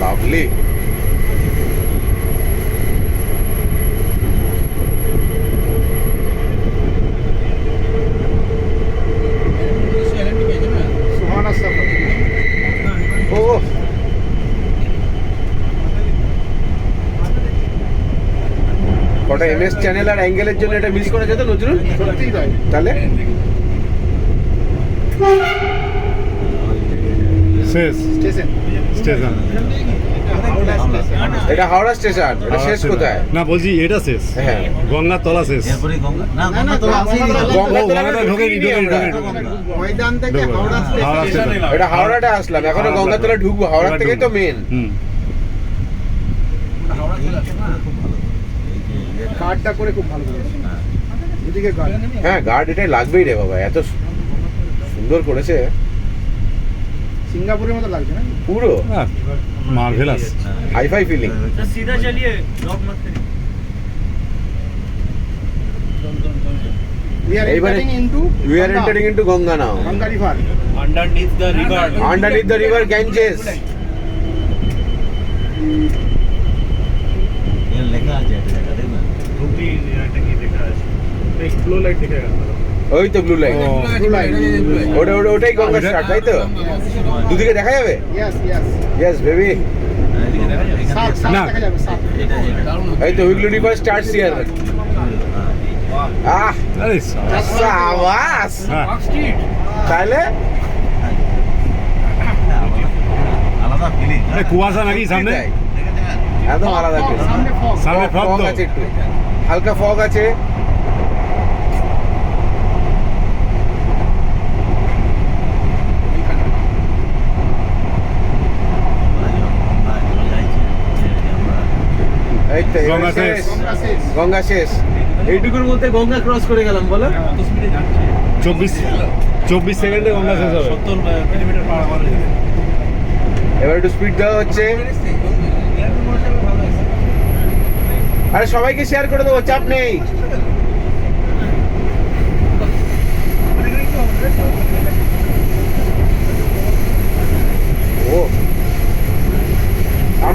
Lovely Suhana সফর ও কটা MS channel আর অ্যাঙ্গেলের জন্য এটা মিস করা যেত নজরুল? সত্যিই তাই। তাহলে? শেষ স্টেশন। স্টেশন। এটা হাওড়া স্টেশন এটা শেষ কোথায়? না বলছি এটা শেষ। হ্যাঁ। গঙ্গার তলা শেষ। এটা হাওড়াটা আসলাম এখনও ঢুকবো হাওড়া থেকে তো মেন করে খুব ভালো এদিকে গার্ড হ্যাঁ গার্ড এটাই লাগবেই রে বাবা এত সুন্দর করেছে। সিঙ্গাপুরের মতো লাগছে না পুরো মার্ভেলাস হাই ফাই ফিলিং সিধা চালিয়ে লক মারতে We are entering into we are entering into Ganga now. Ganga River. Underneath the river. Underneath the river Ganges. লেখা আছে এটা দেখা দেখুন রুটি এটা কি লেখা আছে এক্সপ্লোর লাইট দেখা গেল ওই তো ব্লু লাইন ওটা ওটা ওটাই গঙ্গা স্টার্ট তাই তো? দুদিকে দেখা যাবে? ইয়েস বেবি না। এই তো উইগলু রিভার স্টার্টস হিয়ার আহ সাবাস। হ্যাঁ। তাহলে? কুয়াশা নাকি সামনে। একদম আলাদা। সামনে ফগ আছে হালকা ফগ আছে এই তো এবার গঙ্গা শেষ। শেষ। গঙ্গা শেষ। এইটুকুর মধ্যে গঙ্গা ক্রস করে গেলাম বলো। চব্বিশ চব্বিশ সেকেন্ডে গঙ্গা শেষ হবে। সত্তর কিলোমিটার পার আওয়ার এবার একটু স্পিড দেওয়া হচ্ছে। আরে সবাইকে শেয়ার করে দেবো চাপ নেই।